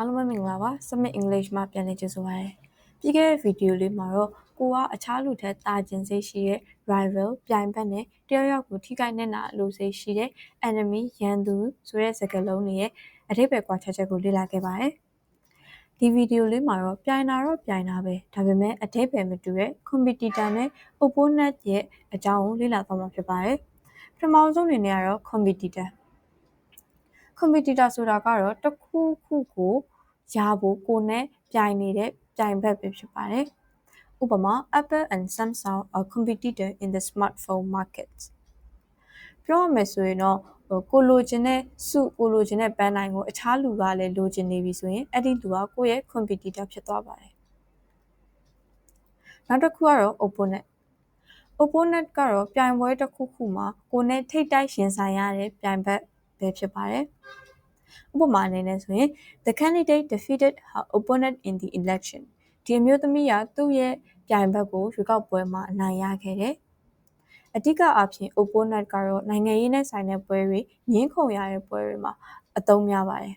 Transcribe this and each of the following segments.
အားလုံးပဲမင်္ဂလာပါ Summit English မှာပြန်လည်ကြိုဆိုပါရစေ။ပြီးခဲ့တဲ့ဗီဒီယိုလေးမှာတော့ကိုကအခြားလူထက်တာကျင်စိတ်ရှိတဲ့ rival ပြိုင်ဘက်နဲ့တယောက်ယောက်ကိုထိခိုက်နေတာလို့စိတ်ရှိတဲ့ enemy ရန်သူဆိုတဲ့စကားလုံးတွေရဲ့အဓိပ္ပာယ်ကွာခြားချက်ကိုလေ့လာခဲ့ပါတယ်။ဒီဗီဒီယိုလေးမှာတော့ပြိုင်တာတော့ပြိုင်တာပဲဒါပေမဲ့အဓိပ္ပာယ်မတူတဲ့ competitor နဲ့ opponent ရဲ့အကြောင်းကိုလေ့လာသွားမှာဖြစ်ပါတယ်။ပထမဆုံးအနေနဲ့ကတော့ competitor competitor ဆိုတာကတော့တစ်ခုခုကိုရဖို့ကိုနဲ့ပြိုင်နေတဲ့ပြိုင်ဘက်ပဲဖြစ်ပါတယ်။ဥပမာ Apple and Samsung are competitor in the smartphone market ပြောရမယ်ဆိုရင်တော့ကိုလိုချင်တဲ့စုကိုလိုချင်တဲ့ပန်းနိုင်ကိုအခြားလူကလည်းလိုချင်နေပြီဆိုရင်အဲ့ဒီလူကကိုယ့်ရဲ့ competitor ဖြစ်သွားပါတယ်။နောက်တစ်ခုကတော့ opponent opponent ကတော့ပြိုင်ပွဲတစ်ခုခုမှာကိုနဲ့ထိတ်တိုက်ရင်ဆိုင်ရတဲ့ပြိုင်ဘက် ပဲဖြစ်ပါတယ်။ဥပမာအနေနဲ့ဆိုရင် the candidate defeated her opponent in the election ဒီအမျိုးသမီးကသူ့ရဲ့ပြိုင်ဘက်ကိုရွေးကောက်ပွဲမှာအနိုင်ရခဲ့တယ်အဓိကအားဖြင့် opponent ကတော့နိုင်ငံရေးနဲ့ဆိုင်တဲ့ပွဲတွေငင်းခုန်ရတဲ့ပွဲတွေမှာအသုံးများပါတယ်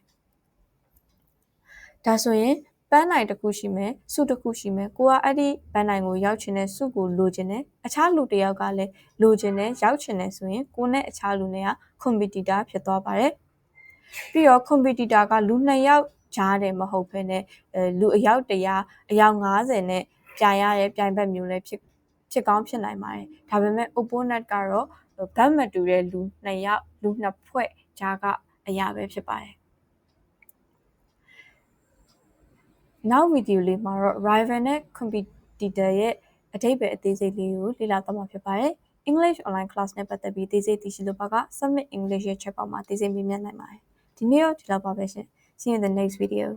ဒါဆိုရင် ပန်းနိုင်တစ်ခုရှိမယ်စုတစ်ခုရှိမယ်ကိုကအဲ့ဒီပန်းနိုင်ကိုရောက်ချင်တဲ့စုကိုလိုချင်တယ်အခြားလူတစ်ယောက်ကလည်းလိုချင်တယ်ရောက်ချင်တယ်ဆိုရင်ကိုနဲ့အခြားလူတွေက competitor ဖြစ်သွားပါတယ်ပြီးတော့ competitor ကလူ2ယောက်ကြားတယ်မဟုတ်ဘဲနဲ့အဲလူအယောက်100အယောက်90နဲ့ပြိုင်ရတဲ့ပြိုင်ဘက်မျိုးလည်းဖြစ်ဖြစ်ကောင်းဖြစ်နိုင်ပါတယ်ဒါပေမဲ့ opponent ကတော့ဘတ်မတူတဲ့လူ2ယောက်လူ2ဖွဲ့ကြားကအရာပဲဖြစ်ပါတယ် နောက်ဗီဒီယိုလေးမှာတော့ rival နဲ့ competitor ရဲ့အဓိပ္ပာယ်အသေးစိတ်လေးကိုလေ့လာသွားမှာဖြစ်ပါတယ် English online class နဲ့ပတ်သက်ပြီးသိစိတ်သိရှိလို့ပါက Summit English ရဲ့ chat box မှာသိစိတ်မေးမြန်းနိုင်ပါတယ်ဒီနေ့တော့ဒီလောက်ပါပဲရှင် See you in the next video